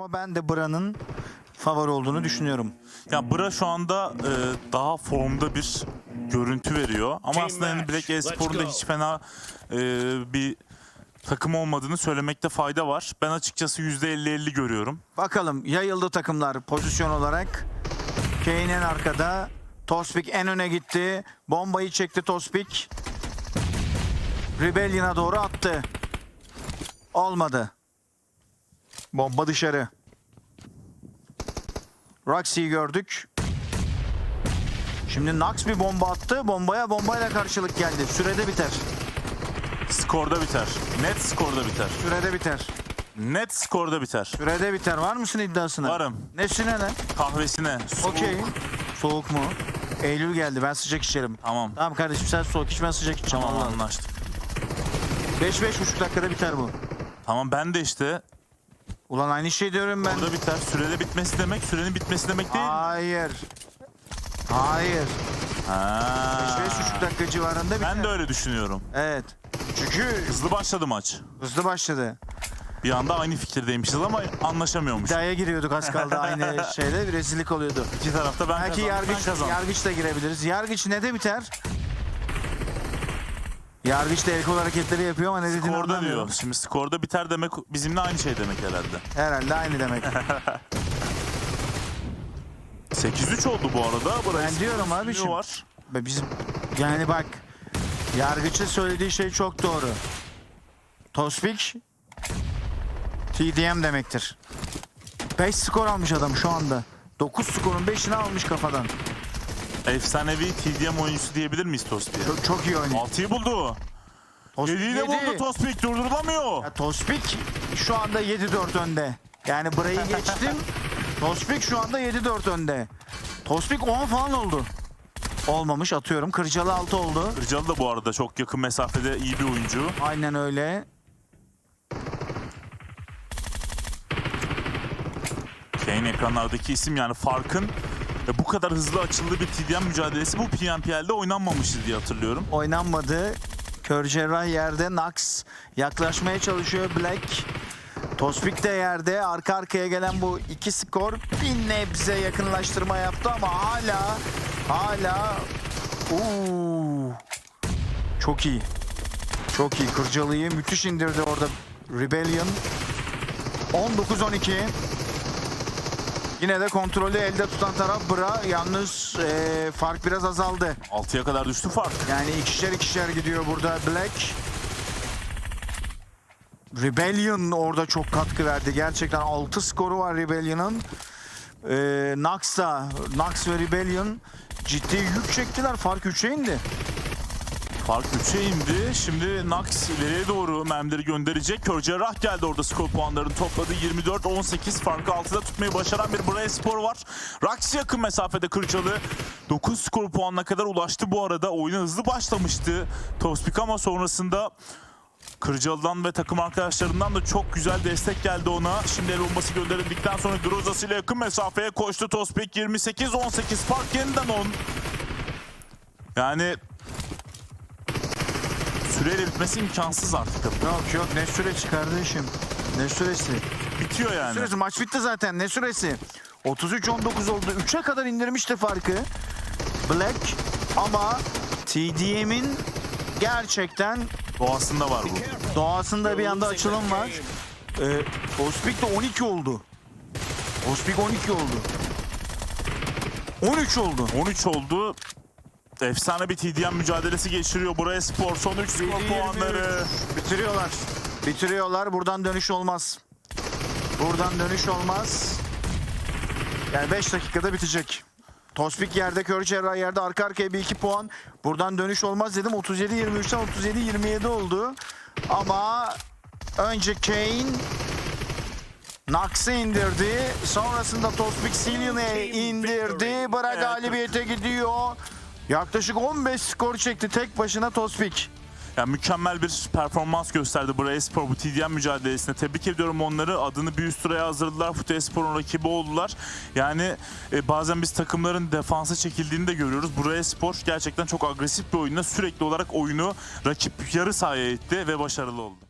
ama ben de Bra'nın favori olduğunu düşünüyorum. Ya Bra şu anda e, daha formda bir görüntü veriyor. Ama Team aslında yani match, Black Espor'un da go. hiç fena e, bir takım olmadığını söylemekte fayda var. Ben açıkçası %50-50 görüyorum. Bakalım yayıldı takımlar pozisyon olarak. Kane en arkada. Tospik en öne gitti. Bombayı çekti Tospik. Rebellion'a doğru attı. Olmadı. Bomba dışarı. Roxy'yi gördük. Şimdi Nax bir bomba attı. Bombaya bombayla karşılık geldi. Sürede biter. Skorda biter. Net skorda biter. Sürede biter. Net skorda biter. Sürede biter. Var mısın iddiasına? Varım. Nesine lan? Kahvesine. soğuk. Okey. Soğuk mu? Eylül geldi. Ben sıcak içerim. Tamam. Tamam kardeşim sen soğuk iç ben sıcak içeceğim. Tamam Tamam. anlaştık. 5-5,5 dakikada biter bu. Tamam ben de işte Ulan aynı şey diyorum ben. orada biter. Sürede bitmesi demek, sürenin bitmesi demek değil. Hayır. Hayır. Ha. 5-5,5 dakika civarında biter. Ben de öyle düşünüyorum. Evet. Çünkü Hızlı başladı maç. hızlı başladı. Bir anda aynı fikirdeymişiz ama anlaşamıyormuş. İddiaya giriyorduk az kaldı aynı şeyde. Bir rezillik oluyordu. İki tarafta ben Belki kazandım, yargıç, ben kazandım. yargıçla girebiliriz. Yargıç ne de biter? Yargıç da el kol hareketleri yapıyor ama ne dediğini Skorda anlamıyorum. diyor. Şimdi skorda biter demek bizimle aynı şey demek herhalde. Herhalde aynı demek. 8-3 oldu bu arada. Burası Ben diyorum abi şimdi. var. Bizim yani bak yargıçın söylediği şey çok doğru. Tospik TDM demektir. 5 skor almış adam şu anda. 9 skorun 5'ini almış kafadan. Efsanevi TDM oyuncusu diyebilir miyiz Tospi'ye? Çok, çok iyi oynuyor. 6'yı buldu. Tospik 7'yi de buldu Tospik durdurulamıyor. Ya Tospik şu anda 7-4 önde. Yani burayı geçtim. Tospik şu anda 7-4 önde. Tospik 10 falan oldu. Olmamış atıyorum. Kırcalı 6 oldu. Kırcalı da bu arada çok yakın mesafede iyi bir oyuncu. Aynen öyle. Kane ekranlardaki isim yani farkın bu kadar hızlı açıldığı bir TDM mücadelesi bu PNPL'de oynanmamıştı diye hatırlıyorum. oynanmadı. Kör cerrah yerde. Nax yaklaşmaya çalışıyor Black. Tospik de yerde. Arka arkaya gelen bu iki skor bir nebze yakınlaştırma yaptı ama hala hala Uuu. Çok iyi. Çok iyi. Kırcalı'yı müthiş indirdi orada Rebellion. 19-12. Yine de kontrolü elde tutan taraf Bra. Yalnız eee, fark biraz azaldı. 6'ya kadar düştü fark. Yani ikişer ikişer gidiyor burada Black. Rebellion orada çok katkı verdi. Gerçekten 6 skoru var Rebellion'ın. Ee, Nax da, Nax ve Rebellion ciddi yük çektiler. Fark 3'e indi. Fark 3'e indi. Şimdi Nax ileriye doğru mermileri gönderecek. Kör Cerrah geldi orada skor puanlarını topladı. 24-18 farkı 6'da tutmayı başaran bir Buraya Spor var. Rax yakın mesafede Kırcalı. 9 skor puanına kadar ulaştı bu arada. Oyuna hızlı başlamıştı Tospik ama sonrasında Kırcalı'dan ve takım arkadaşlarından da çok güzel destek geldi ona. Şimdi el bombası gönderildikten sonra Grozas ile yakın mesafeye koştu Tospik. 28-18 fark yeniden 10. Yani süreyle bitmesi imkansız artık. Yok yok ne süresi kardeşim. Ne süresi? Bitiyor yani. Süresi maç bitti zaten ne süresi? 33-19 oldu. 3'e kadar indirmişti farkı. Black ama TDM'in gerçekten Doğasında var bu. Doğasında bir anda açılım var. Ee, Ospik de 12 oldu. Ospik 12 oldu. 13 oldu. 13 oldu. Efsane bir TDM mücadelesi geçiriyor buraya spor. Son 3 skor 7-23. puanları. Bitiriyorlar. Bitiriyorlar. Buradan dönüş olmaz. Buradan dönüş olmaz. Yani 5 dakikada bitecek. Tospik yerde, Kör Cerrah yerde arka arkaya bir iki puan. Buradan dönüş olmaz dedim. 37-23'ten 37-27 oldu. Ama önce Kane Nax'ı indirdi. Sonrasında Tospik Cillion'ı indirdi. Bıra Evet. galibiyete gidiyor. Yaklaşık 15 skor çekti tek başına Tospik. Yani mükemmel bir performans gösterdi buraya Espor bu TDM mücadelesine. Tebrik ediyorum onları. Adını bir üst sıraya hazırladılar. Fute Espor'un rakibi oldular. Yani e, bazen biz takımların defansa çekildiğini de görüyoruz. Buraya Spor gerçekten çok agresif bir oyunla sürekli olarak oyunu rakip yarı sahaya itti ve başarılı oldu.